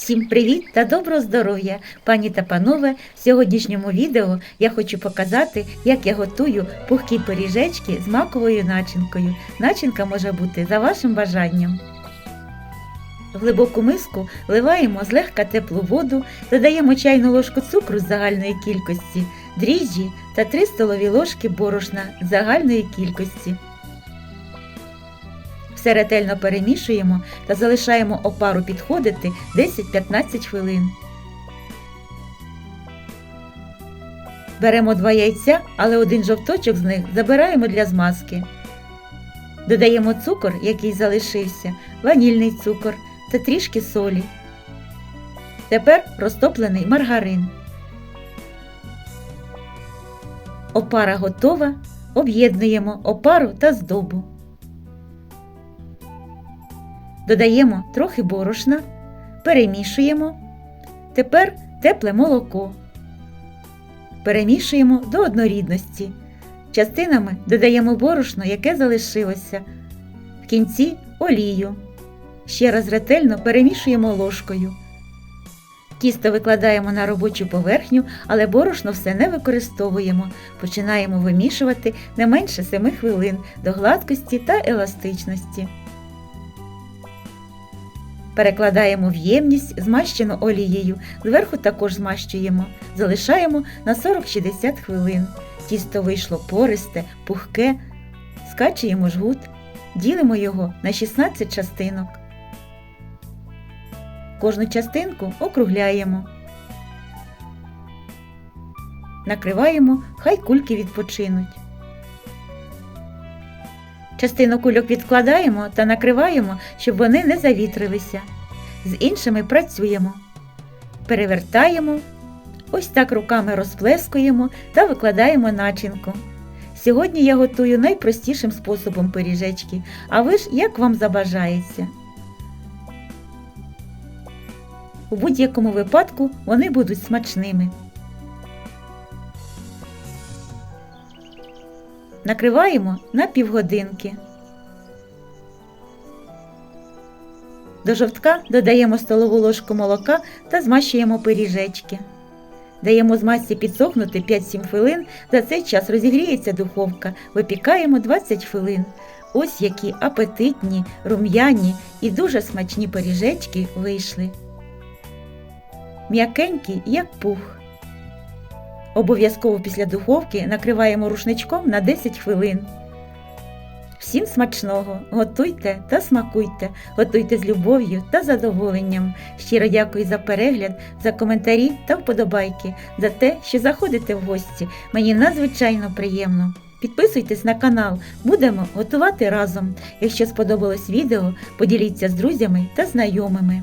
Всім привіт та доброго здоров'я, пані та панове. В сьогоднішньому відео я хочу показати, як я готую пухкі пиріжечки з маковою начинкою. Начинка може бути за вашим бажанням. В глибоку миску вливаємо злегка теплу воду, додаємо чайну ложку цукру з загальної кількості, дріжджі та 3 столові ложки борошна з загальної кількості. Все ретельно перемішуємо та залишаємо опару підходити 10-15 хвилин. Беремо два яйця, але один жовточок з них забираємо для змазки. Додаємо цукор, який залишився, ванільний цукор та трішки солі. Тепер розтоплений маргарин. Опара готова. Об'єднуємо опару та здобу. Додаємо трохи борошна, перемішуємо. Тепер тепле молоко. Перемішуємо до однорідності. Частинами додаємо борошно, яке залишилося. В кінці олію. Ще раз ретельно перемішуємо ложкою. Тісто викладаємо на робочу поверхню, але борошно все не використовуємо. Починаємо вимішувати не менше 7 хвилин до гладкості та еластичності. Перекладаємо в ємність, змащену олією, зверху також змащуємо, залишаємо на 40-60 хвилин. Тісто вийшло пористе, пухке, скачуємо жгут, ділимо його на 16 частинок. Кожну частинку округляємо. Накриваємо, хай кульки відпочинуть. Частину кульок відкладаємо та накриваємо, щоб вони не завітрилися. З іншими працюємо. Перевертаємо, ось так руками розплескуємо та викладаємо начинку. Сьогодні я готую найпростішим способом пиріжечки, а ви ж як вам забажається. У будь-якому випадку вони будуть смачними. Накриваємо на півгодинки. До жовтка додаємо столову ложку молока та змащуємо пиріжечки. Даємо змазці підсохнути 5-7 хвилин. За цей час розігріється духовка. Випікаємо 20 хвилин. Ось які апетитні, рум'яні і дуже смачні пиріжечки вийшли. М'якенькі, як пух. Обов'язково після духовки накриваємо рушничком на 10 хвилин. Всім смачного! Готуйте та смакуйте, готуйте з любов'ю та задоволенням. Щиро дякую за перегляд, за коментарі та вподобайки, за те, що заходите в гості. Мені надзвичайно приємно. Підписуйтесь на канал, будемо готувати разом. Якщо сподобалось відео, поділіться з друзями та знайомими.